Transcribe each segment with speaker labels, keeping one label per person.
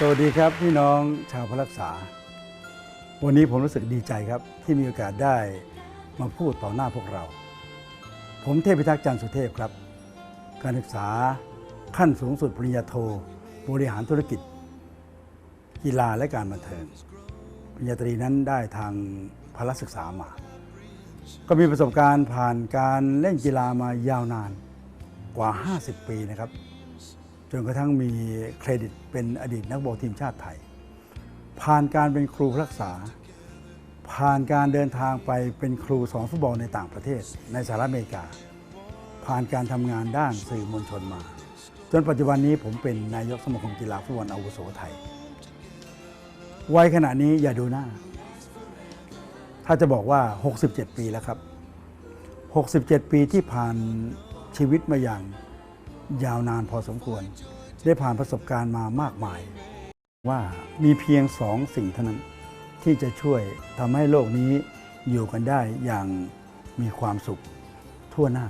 Speaker 1: สวัสดีครับพี่น้องชาวพระรักษา วันนี้ผมรู้สึกดีใจครับ ที่มีโอกาสได้มาพูดต่อหน้าพวกเรา ผมเทพพิทักษ์จันทร์สุเทพครับ การศึกษาขั้นสูงสุดปริญญาโท บริหารธุรกิจ กีฬาและการบันเทิงปริญญาตรีนั้นได้ทางพละศึกษามา ก็มีประสบการณ์ผ่านการเล่นกีฬามายาวนานกว่า 50 ปีนะครับ นกระทั่งมีเครดิตเป็นอดีตนักบอลทีมชาติไทย ผ่านการเป็นครูรักษา ผ่านการเดินทางไปเป็นครูสอนฟุตบอลในต่างประเทศ ในสหรัฐอเมริกา ผ่านการทำงานด้านสื่อมวลชนมา จนปัจจุบันนี้ผมเป็นนายกสมาคมกีฬาฟุตบอลอาวุโสไทย วัยขณะนี้อย่าดูหน้า ถ้าจะบอกว่า 67 ปีแล้วครับ 67 ปีที่ผ่านชีวิตมาอย่าง ยาวนานพอสมควร ได้ผ่านประสบการณ์มามากมาย ว่ามีเพียงสองสิ่งเท่านั้น ที่จะช่วยทำให้โลกนี้อยู่กันได้อย่างมีความสุขทั่วหน้า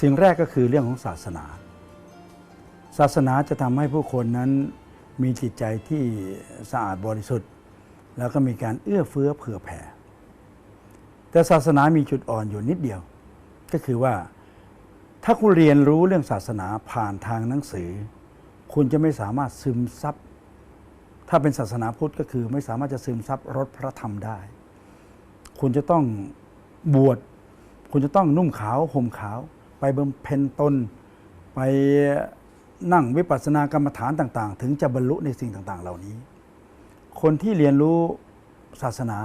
Speaker 1: สิ่งแรกก็คือเรื่องของศาสนา ศาสนาจะทำให้ผู้คนนั้นมีจิตใจที่สะอาดบริสุทธิ์ แล้วก็มีการเอื้อเฟื้อเผื่อแผ่ แต่ศาสนามีจุดอ่อนอยู่นิดเดียว ก็คือว่า ถ้าคุณเรียนรู้เรื่องศาสนาผ่านทางหนังสือ คุณจะไม่สามารถซึมซับ ถ้าเป็นศาสนาพุทธก็คือ ไม่สามารถจะซึมซับรสพระธรรมได้ คุณจะต้องบวช คุณจะต้องนุ่มขาวห่มขาว ไปบำเพ็ญตน ไปนั่งวิปัสสนากรรมฐานต่าง ๆ ถึงจะบรรลุในสิ่งต่าง ๆ เหล่านี้ คนที่เรียนรู้ศาสนา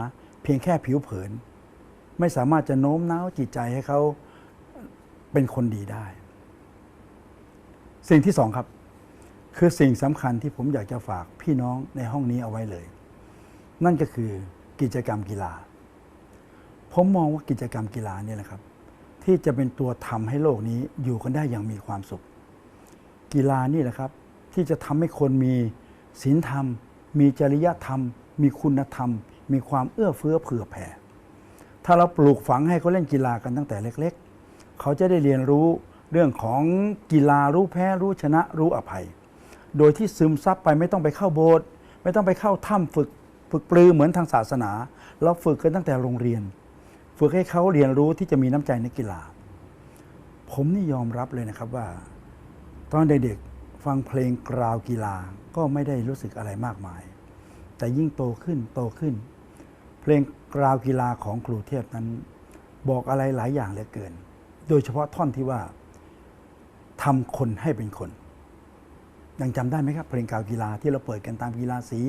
Speaker 1: เพียงแค่ผิวเผิน ไม่สามารถจะโน้มน้าวจิตใจให้เขา เป็นคนดีได้ สิ่งที่สองครับ คือสิ่งสำคัญที่ผมอยากจะฝากพี่น้องในห้องนี้เอาไว้เลย นั่นก็คือกิจกรรมกีฬา ผมมองว่ากิจกรรมกีฬาเนี่ยแหละครับ ที่จะเป็นตัวทำให้โลกนี้อยู่กันได้อย่างมีความสุข กีฬานี่แหละครับ ที่จะทำให้คนมีศีลธรรม มีจริยธรรม มีคุณธรรม มีความเอื้อเฟื้อเผื่อแผ่ ถ้าเราปลูกฝังให้เขาเล่นกีฬากันตั้งแต่เล็ก ๆ เขาจะได้เรียนรู้เรื่องของกีฬารู้แพ้รู้ชนะรู้อภัย โดยที่ซึมซับไปไม่ต้องไปเข้าโบสถ์ไม่ต้องไปเข้าถ้ำฝึกฝึกปรือเหมือนทางศาสนา เราฝึกกันตั้งแต่โรงเรียน ฝึกให้เขาเรียนรู้ที่จะมีน้ำใจในกีฬา ผมนี่ยอมรับเลยนะครับว่า ตอนเด็กๆฟังเพลงกราวกีฬาก็ไม่ได้รู้สึกอะไรมากมาย แต่ยิ่งโตขึ้นโตขึ้น เพลงกราวกีฬาของครูเทพนั้น บอกอะไรหลายอย่างเหลือเกิน โดยเฉพาะท่อนที่ว่าทำคนให้เป็นคน ยังจำได้ไหมครับเพลงกาวกีฬาที่เราเปิดกันตามกีฬาสี